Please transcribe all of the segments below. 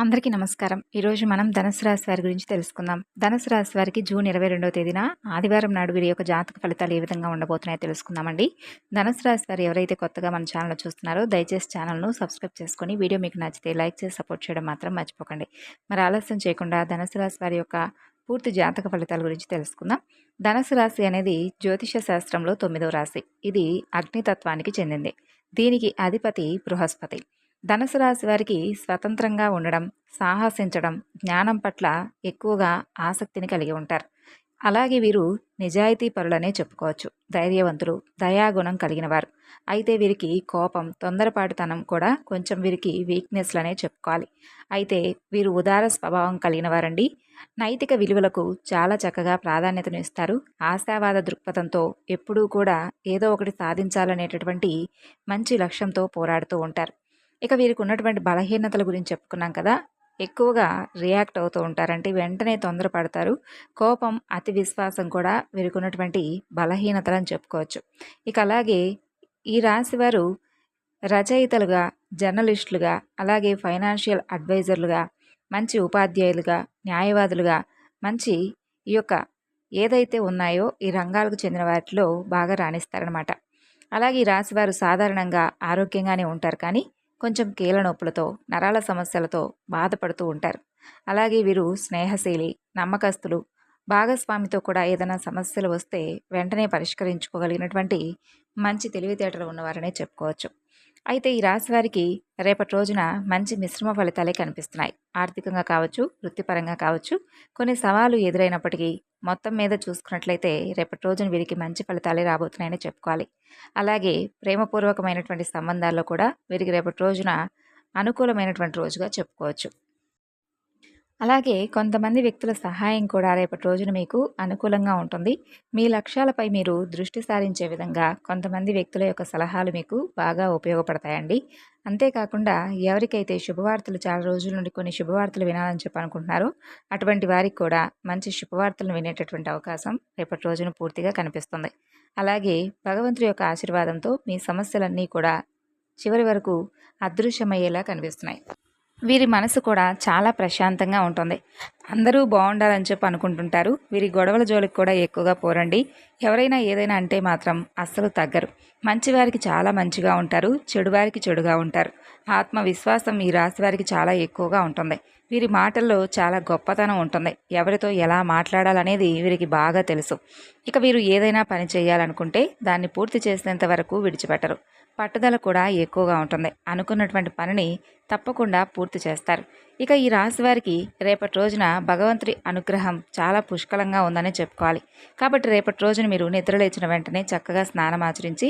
అందరికీ నమస్కారం. ఈరోజు మనం ధనుసు రాశి వారి గురించి తెలుసుకుందాం. ధనుసు రాశి వారికి జూన్ ఇరవై రెండవ తేదీన ఆదివారం నాడు వీరి యొక్క జాతక ఫలితాలు ఏ విధంగా ఉండబోతున్నాయో తెలుసుకుందామండి. ధనుసు రాశి వారు ఎవరైతే కొత్తగా మన ఛానల్ చూస్తున్నారో దయచేసి ఛానల్ను సబ్స్క్రైబ్ చేసుకొని వీడియో మీకు నచ్చితే లైక్ చేసి సపోర్ట్ చేయడం మాత్రం మర్చిపోకండి. మరి ఆలస్యం చేయకుండా ధనుసు రాశి వారి యొక్క పూర్తి జాతక ఫలితాల గురించి తెలుసుకుందాం. ధనుసు రాశి అనేది జ్యోతిష శాస్త్రంలో తొమ్మిదవ రాశి. ఇది అగ్నితత్వానికి చెందింది. దీనికి అధిపతి బృహస్పతి. ధనుసు రాశి వారికి స్వతంత్రంగా ఉండడం సాహసించడం జ్ఞానం పట్ల ఎక్కువగా ఆసక్తిని కలిగి ఉంటారు. అలాగే వీరు నిజాయితీ పరులనే చెప్పుకోవచ్చు. ధైర్యవంతులు దయాగుణం కలిగిన వారు. అయితే వీరికి కోపం తొందరపాటుతనం కూడా కొంచెం వీరికి వీక్నెస్లనే చెప్పుకోవాలి. అయితే వీరు ఉదార స్వభావం కలిగిన వారండి. నైతిక విలువలకు చాలా చక్కగా ప్రాధాన్యతను ఇస్తారు. ఆశావాద దృక్పథంతో ఎప్పుడూ కూడా ఏదో ఒకటి సాధించాలనేటటువంటి మంచి లక్ష్యంతో పోరాడుతూ ఉంటారు. ఇక వీరికి ఉన్నటువంటి బలహీనతల గురించి చెప్పుకున్నాం కదా ఎక్కువగా రియాక్ట్ అవుతూ ఉంటారంటే వెంటనే తొందరపడతారు. కోపం అతి విశ్వాసం కూడా వీరికి ఉన్నటువంటి బలహీనతలు అని చెప్పుకోవచ్చు. ఇక అలాగే ఈ రాశి వారు రచయితలుగా జర్నలిస్టులుగా అలాగే ఫైనాన్షియల్ అడ్వైజర్లుగా మంచి ఉపాధ్యాయులుగా న్యాయవాదులుగా మంచి ఈ యొక్క ఏదైతే ఉన్నాయో ఈ రంగాలకు చెందిన వాటిలో బాగా రాణిస్తారనమాట అలాగే ఈ రాశివారు సాధారణంగా ఆరోగ్యంగానే ఉంటారు కానీ కొంచెం కీళ్ళ నొప్పులతో నరాల సమస్యలతో బాధపడుతూ ఉంటారు. అలాగే వీరు స్నేహశీలి నమ్మకస్తులు భాగస్వామితో కూడా ఏదైనా సమస్యలు వస్తే వెంటనే పరిష్కరించుకోగలిగినటువంటి మంచి తెలివితేటలు ఉన్నవారనే చెప్పుకోవచ్చు. అయితే ఈ రాశి వారికి రేపటి రోజున మంచి మిశ్రమ ఫలితాలే కనిపిస్తున్నాయి. ఆర్థికంగా కావచ్చు వృత్తిపరంగా కావచ్చు కొన్ని సవాలు ఎదురైనప్పటికీ మొత్తం మీద చూసుకున్నట్లయితే రేపటి రోజున వీరికి మంచి ఫలితాలే రాబోతున్నాయని చెప్పుకోవాలి. అలాగే ప్రేమపూర్వకమైనటువంటి సంబంధాల్లో కూడా వీరికి రేపటి రోజున అనుకూలమైనటువంటి రోజుగా చెప్పుకోవచ్చు. అలాగే కొంతమంది వ్యక్తుల సహాయం కూడా రేపటి రోజున మీకు అనుకూలంగా ఉంటుంది. మీ లక్ష్యాలపై మీరు దృష్టి సారించే విధంగా కొంతమంది వ్యక్తుల యొక్క సలహాలు మీకు బాగా ఉపయోగపడతాయండి. అంతేకాకుండా ఎవరికైతే శుభవార్తలు చాలా రోజుల నుండి కొన్ని శుభవార్తలు వినాలని చెప్పి అనుకుంటున్నారో అటువంటి వారికి కూడా మంచి శుభవార్తలను వినేటటువంటి అవకాశం రేపటి రోజున పూర్తిగా కనిపిస్తుంది. అలాగే భగవంతుడి యొక్క ఆశీర్వాదంతో మీ సమస్యలన్నీ కూడా చివరి వరకు అదృశ్యమయ్యేలా కనిపిస్తున్నాయి. వీరి మనసు కూడా చాలా ప్రశాంతంగా ఉంటుంది. అందరూ బాగుండాలని చెప్పి అనుకుంటుంటారు. వీరి గొడవల జోలికి కూడా ఎక్కువగా పోరండి. ఎవరైనా ఏదైనా అంటే మాత్రం అస్సలు తగ్గరు. మంచివారికి చాలా మంచిగా ఉంటారు. చెడువారికి చెడుగా ఉంటారు. ఆత్మవిశ్వాసం ఈ రాశి వారికి చాలా ఎక్కువగా ఉంటుంది. వీరి మాటల్లో చాలా గొప్పతనం ఉంటుంది. ఎవరితో ఎలా మాట్లాడాలనేది వీరికి బాగా తెలుసు. ఇక వీరు ఏదైనా పని చేయాలనుకుంటే దాన్ని పూర్తి చేసేంత వరకు విడిచిపెట్టరు. పట్టుదల కూడా ఎక్కువగా ఉంటుంది. అనుకున్నటువంటి పనిని తప్పకుండా పూర్తి చేస్తారు. ఇక ఈ రాశి వారికి రేపటి రోజున భగవంతుడి అనుగ్రహం చాలా పుష్కలంగా ఉందని చెప్పుకోవాలి. కాబట్టి రేపటి రోజున మీరు నిద్రలేచిన వెంటనే చక్కగా స్నానం ఆచరించి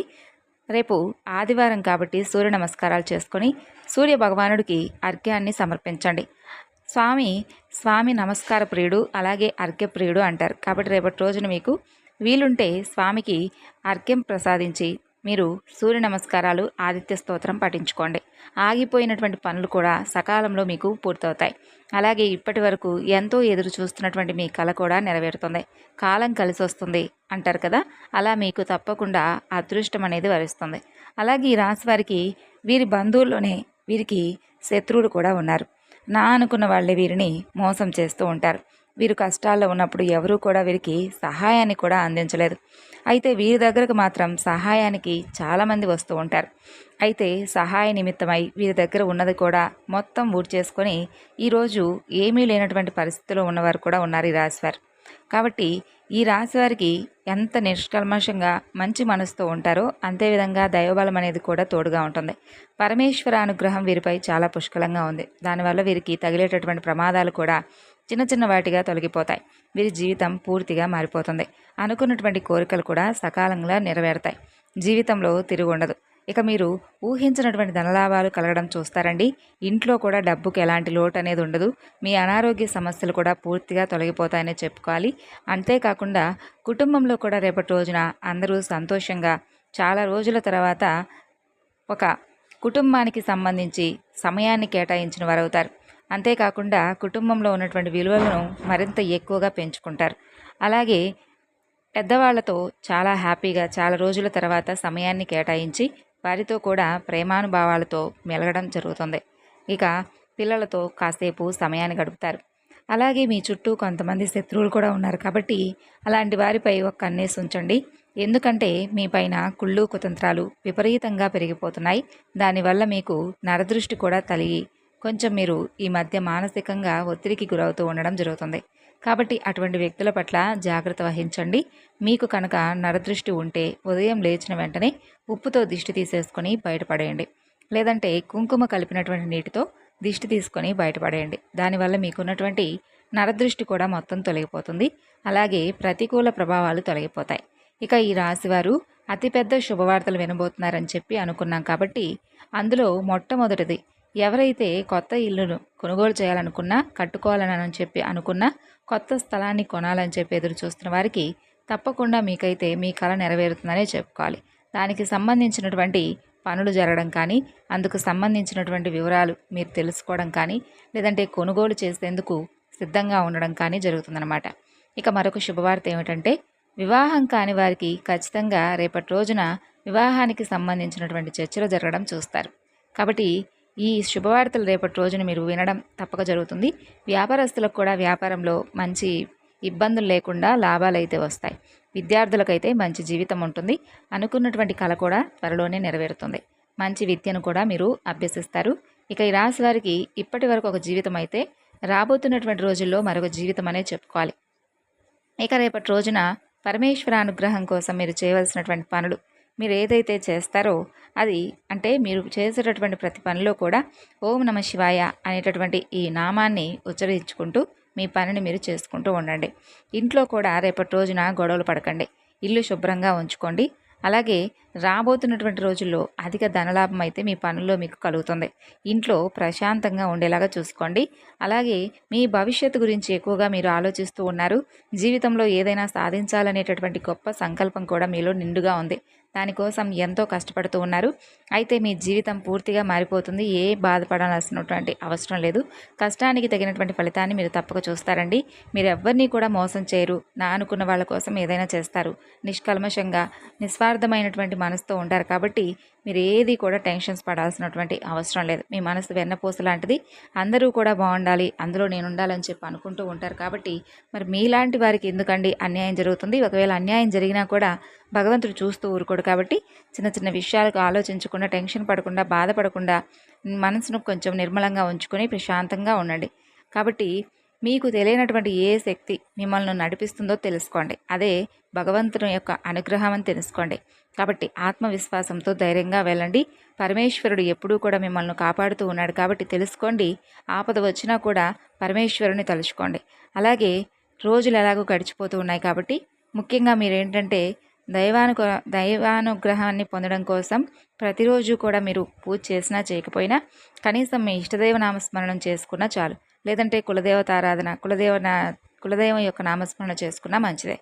రేపు ఆదివారం కాబట్టి సూర్య నమస్కారాలు చేసుకొని సూర్య భగవానుడికి అర్ఘ్యాన్ని సమర్పించండి. స్వామి స్వామి నమస్కార ప్రియుడు అలాగే అర్ఘ్య ప్రియుడు అంటారు. కాబట్టి రేపటి రోజున మీకు వీలుంటే స్వామికి అర్ఘ్యం ప్రసాదించి మీరు సూర్య నమస్కారాలు ఆదిత్య స్తోత్రం పఠించుకోండి. ఆగిపోయినటువంటి పనులు కూడా సకాలంలో మీకు పూర్తవుతాయి. అలాగే ఇప్పటి వరకు ఎంతో ఎదురు చూస్తున్నటువంటి మీ కళ కూడా నెరవేరుతుంది. కాలం కలిసి వస్తుంది అంటారు కదా అలా మీకు తప్పకుండా అదృష్టం అనేది వరిస్తుంది. అలాగే ఈ రాశి వారికి వీరి బంధువుల్లోనే వీరికి శత్రువులు కూడా ఉన్నారు. నా అనుకున్న వాళ్ళే వీరిని మోసం చేస్తూ ఉంటారు. వీరు కష్టాల్లో ఉన్నప్పుడు ఎవరూ కూడా వీరికి సహాయాన్ని కూడా అందించలేదు. అయితే వీరి దగ్గరకు మాత్రం సహాయానికి చాలామంది వస్తూ ఉంటారు. అయితే సహాయ నిమిత్తమై వీరి దగ్గర ఉన్నది కూడా మొత్తం ఊడి చేసుకొని ఈరోజు ఏమీ లేనటువంటి పరిస్థితిలో ఉన్నవారు కూడా ఉన్నారు ఈ రాశివారు కాబట్టి ఈ రాశి వారికి ఎంత నిష్కల్మషంగా మంచి మనసుతో ఉంటారో అంతేవిధంగా దైవబలం అనేది కూడా తోడుగా ఉంటుంది. పరమేశ్వర అనుగ్రహం వీరిపై చాలా పుష్కలంగా ఉంది. దానివల్ల వీరికి తగిలేటటువంటి ప్రమాదాలు కూడా చిన్న చిన్న వాటిగా తొలగిపోతాయి. వీరి జీవితం పూర్తిగా మారిపోతుంది. అనుకున్నటువంటి కోరికలు కూడా సకాలంగా నెరవేరుతాయి. జీవితంలో తిరుగుండదు ఇక మీరు ఊహించినటువంటి ధనలాభాలు కలగడం చూస్తారండి. ఇంట్లో కూడా డబ్బుకి ఎలాంటి లోటు అనేది ఉండదు. మీ అనారోగ్య సమస్యలు కూడా పూర్తిగా తొలగిపోతాయనే చెప్పుకోవాలి. అంతేకాకుండా కుటుంబంలో కూడా రేపటి రోజున అందరూ సంతోషంగా చాలా రోజుల తర్వాత ఒక కుటుంబానికి సంబంధించి సమయాన్ని కేటాయించిన వారవుతారు. అంతేకాకుండా కుటుంబంలో ఉన్నటువంటి విలువలను మరింత ఎక్కువగా పెంచుకుంటారు. అలాగే పెద్దవాళ్ళతో చాలా హ్యాపీగా చాలా రోజుల తర్వాత సమయాన్ని కేటాయించి వారితో కూడా ప్రేమానుభావాలతో మెలగడం జరుగుతుంది. ఇక పిల్లలతో కాసేపు సమయాన్ని గడుపుతారు. అలాగే మీ చుట్టూ కొంతమంది శత్రువులు కూడా ఉన్నారు కాబట్టి అలాంటి వారిపై ఒక కన్నేసి ఉంచండి. ఎందుకంటే మీ పైన కుళ్ళు కుతంత్రాలు విపరీతంగా పెరిగిపోతున్నాయి. దానివల్ల మీకు నరదృష్టి కూడా తలిగి కొంచెం మీరు ఈ మధ్య మానసికంగా ఒత్తిడికి గురవుతూ ఉండడం జరుగుతుంది. కాబట్టి అటువంటి వ్యక్తుల పట్ల జాగ్రత్త వహించండి. మీకు కనుక నరదృష్టి ఉంటే ఉదయం లేచిన వెంటనే ఉప్పుతో దిష్టి తీసేసుకొని బయటపడేయండి. లేదంటే కుంకుమ కలిపినటువంటి నీటితో దిష్టి తీసుకొని బయటపడేయండి. దానివల్ల మీకున్నటువంటి నరదృష్టి కూడా మొత్తం తొలగిపోతుంది. అలాగే ప్రతికూల ప్రభావాలు తొలగిపోతాయి. ఇక ఈ రాశివారు అతిపెద్ద శుభవార్తలు వినబోతున్నారని చెప్పి అనుకున్నాం కాబట్టి అందులో మొట్టమొదటిది ఎవరైతే కొత్త ఇల్లును కొనుగోలు చేయాలనుకున్నా కట్టుకోవాలని చెప్పి అనుకున్నా కొత్త స్థలాన్ని కొనాలని చెప్పి ఎదురు చూస్తున్న వారికి తప్పకుండా మీకైతే మీ కళ నెరవేరుతుందనే చెప్పుకోవాలి. దానికి సంబంధించినటువంటి పనులు జరగడం కానీ అందుకు సంబంధించినటువంటి వివరాలు మీరు తెలుసుకోవడం కానీ లేదంటే కొనుగోలు చేసేందుకు సిద్ధంగా ఉండడం కానీ జరుగుతుందన్నమాట. ఇక మరొక శుభవార్త ఏమిటంటే వివాహం కాని వారికి ఖచ్చితంగా రేపటి రోజున వివాహానికి సంబంధించినటువంటి చర్చలు జరగడం చూస్తారు. కాబట్టి ఈ శుభవార్తలు రేపటి రోజున మీరు వినడం తప్పక జరుగుతుంది. వ్యాపారస్తులకు కూడా వ్యాపారంలో మంచి ఇబ్బందులు లేకుండా లాభాలు అయితే వస్తాయి. విద్యార్థులకైతే మంచి జీవితం ఉంటుంది. అనుకున్నటువంటి కళ కూడా త్వరలోనే నెరవేరుతుంది. మంచి విద్యను కూడా మీరు అభ్యసిస్తారు. ఇక ఈ రాశి వారికి ఇప్పటి వరకు ఒక జీవితం అయితే రాబోతున్నటువంటి రోజుల్లో మరొక జీవితం అనే చెప్పుకోవాలి. ఇక రేపటి రోజున పరమేశ్వర అనుగ్రహం కోసం మీరు చేయవలసినటువంటి పనులు మీరు ఏదైతే చేస్తారో అది అంటే మీరు చేసేటటువంటి ప్రతి పనిలో కూడా ఓం నమ శివాయ అనేటటువంటి ఈ నామాన్ని ఉచ్చరించుకుంటూ మీ పనిని మీరు చేసుకుంటూ ఉండండి. ఇంట్లో కూడా రేపటి రోజున గొడవలు పడకండి. ఇల్లు శుభ్రంగా ఉంచుకోండి. అలాగే రాబోతున్నటువంటి రోజుల్లో అధిక ధనలాభం అయితే మీ పనుల్లో మీకు కలుగుతుంది. ఇంట్లో ప్రశాంతంగా ఉండేలాగా చూసుకోండి. అలాగే మీ భవిష్యత్తు గురించి ఎక్కువగా మీరు ఆలోచిస్తూ ఉన్నారు. జీవితంలో ఏదైనా సాధించాలనేటటువంటి గొప్ప సంకల్పం కూడా మీలో నిండుగా ఉంది. దానికోసం ఎంతో కష్టపడుతూ ఉన్నారు. అయితే మీ జీవితం పూర్తిగా మారిపోతుంది. ఏ బాధపడాల్సినటువంటి అవసరం లేదు. కష్టానికి తగినటువంటి ఫలితాన్ని మీరు తప్పక చూస్తారండి. మీరు ఎవరిని కూడా మోసం చేయరు. నా అనుకున్న వాళ్ళ కోసం ఏదైనా చేస్తారు. నిష్కల్మషంగా నిస్వార్థమైనటువంటి మనసుతో ఉంటారు కాబట్టి మీరు ఏది కూడా టెన్షన్స్ పడాల్సినటువంటి అవసరం లేదు. మీ మనసు వెన్నపూస లాంటిది. అందరూ కూడా బాగుండాలి. అందులో నేను ఉండాలని చెప్పి అనుకుంటూ ఉంటారు కాబట్టి మరి మీలాంటి వారికి ఎందుకండి అన్యాయం జరుగుతుంది? ఒకవేళ అన్యాయం జరిగినా కూడా భగవంతుడు చూస్తూ ఊరుకోడు కాబట్టి చిన్న చిన్న విషయాలకు ఆలోచించకుండా టెన్షన్ పడకుండా బాధపడకుండా మనసును కొంచెం నిర్మలంగా ఉంచుకొని ప్రశాంతంగా ఉండండి. కాబట్టి మీకు తెలియనటువంటి ఏ శక్తి మిమ్మల్ని నడిపిస్తుందో తెలుసుకోండి. అదే భగవంతుని యొక్క అనుగ్రహం అని తెలుసుకోండి. కాబట్టి ఆత్మవిశ్వాసంతో ధైర్యంగా వెళ్ళండి. పరమేశ్వరుడు ఎప్పుడూ కూడా మిమ్మల్ని కాపాడుతూ ఉన్నాడు కాబట్టి తెలుసుకోండి. ఆపద వచ్చినా కూడా పరమేశ్వరుని తలుచుకోండి. అలాగే రోజులు ఎలాగో గడిచిపోతూ ఉన్నాయి కాబట్టి ముఖ్యంగా మీరు ఏంటంటే దైవాను దైవానుగ్రహాన్ని పొందడం కోసం ప్రతిరోజు కూడా మీరు పూజ చేసినా చేయకపోయినా కనీసం మీ ఇష్టదైవ నామస్మరణం చేసుకున్నా చాలు. లేదంటే కులదేవత ఆరాధన కులదేవ కులదైవం యొక్క నామస్మరణ చేసుకున్నా మంచిదే.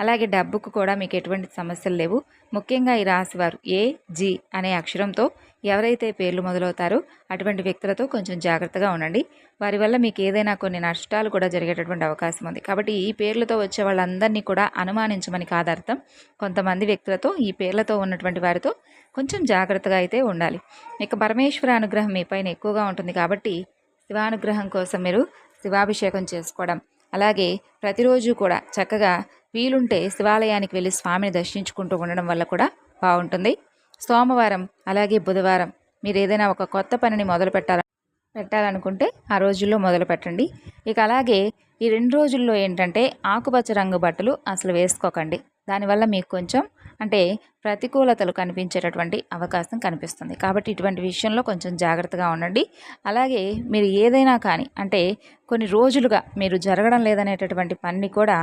అలాగే డబ్బుకు కూడా మీకు ఎటువంటి సమస్యలు లేవు. ముఖ్యంగా ఈ రాశివారు ఏ జి అనే అక్షరంతో ఎవరైతే పేర్లు మొదలవుతారో అటువంటి వ్యక్తులతో కొంచెం జాగ్రత్తగా ఉండండి. వారి వల్ల మీకు ఏదైనా కొన్ని నష్టాలు కూడా జరిగేటటువంటి అవకాశం ఉంది. కాబట్టి ఈ పేర్లతో వచ్చే వాళ్ళందరినీ కూడా అనుమానించమని కాదర్థం. కొంతమంది వ్యక్తులతో ఈ పేర్లతో ఉన్నటువంటి వారితో కొంచెం జాగ్రత్తగా అయితే ఉండాలి. ఇక పరమేశ్వర అనుగ్రహం మీ పైన ఎక్కువగా ఉంటుంది కాబట్టి శివానుగ్రహం కోసం మీరు శివాభిషేకం చేసుకోవడం అలాగే ప్రతిరోజు కూడా చక్కగా వీలుంటే శివాలయానికి వెళ్ళి స్వామిని దర్శించుకుంటూ ఉండడం వల్ల కూడా బాగుంటుంది. సోమవారం అలాగే బుధవారం మీరు ఏదైనా ఒక కొత్త పనిని మొదలు పెట్టాల పెట్టాలనుకుంటే ఆ రోజుల్లో మొదలు పెట్టండి. ఇక అలాగే ఈ రెండు రోజుల్లో ఏంటంటే ఆకుపచ్చ రంగు బట్టలు అసలు వేసుకోకండి. దానివల్ల మీకు కొంచెం అంటే ప్రతికూలతలు కనిపించేటటువంటి అవకాశం కనిపిస్తుంది. కాబట్టి ఇటువంటి విషయంలో కొంచెం జాగ్రత్తగా ఉండండి. అలాగే మీరు ఏదైనా కానీ అంటే కొన్ని రోజులుగా మీరు జరగడం లేదనేటటువంటి పని కూడా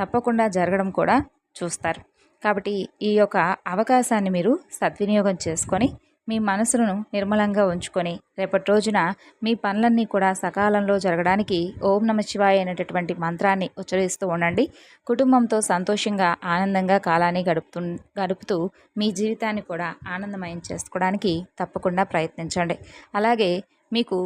తప్పకుండా జరగడం కూడా చూస్తారు. కాబట్టి ఈ యొక్క అవకాశాన్ని మీరు సద్వినియోగం చేసుకొని మీ మనసును నిర్మలంగా ఉంచుకొని రేపటి రోజున మీ పనులన్నీ కూడా సకాలంలో జరగడానికి ఓం నమ శివాయ అనేటటువంటి మంత్రాన్ని ఉచ్చరిస్తూ ఉండండి. కుటుంబంతో సంతోషంగా ఆనందంగా కాలాన్ని గడుపుతూ గడుపుతూ మీ జీవితాన్ని కూడా ఆనందమయం చేసుకోవడానికి తప్పకుండా ప్రయత్నించండి. అలాగే మీకు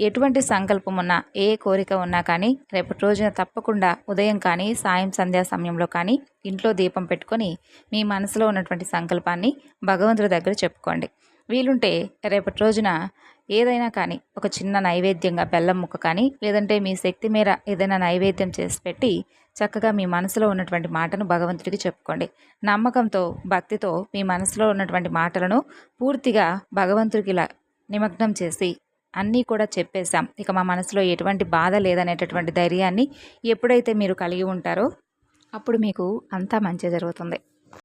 ఎటువంటి సంకల్పం ఉన్నా ఏ కోరిక ఉన్నా కానీ రేపటి రోజున తప్పకుండా ఉదయం కానీ సాయం సంధ్యా సమయంలో కానీ ఇంట్లో దీపం పెట్టుకొని మీ మనసులో ఉన్నటువంటి సంకల్పాన్ని భగవంతుడి దగ్గర చెప్పుకోండి. వీలుంటే రేపటి రోజున ఏదైనా కానీ ఒక చిన్న నైవేద్యంగా బెల్లం ముక్క కానీ లేదంటే మీ శక్తి మేర ఏదైనా నైవేద్యం చేసి పెట్టి చక్కగా మీ మనసులో ఉన్నటువంటి మాటను భగవంతుడికి చెప్పుకోండి. నమ్మకంతో భక్తితో మీ మనసులో ఉన్నటువంటి మాటలను పూర్తిగా భగవంతుడికి నిమగ్నం చేసి అన్నీ కూడా చెప్పేశాం. ఇక మా మనసులో ఎటువంటి బాధ లేదనేటటువంటి ధైర్యాన్ని ఎప్పుడైతే మీరు కలిగి ఉంటారో అప్పుడు మీకు అంతా మంచి జరుగుతుంది.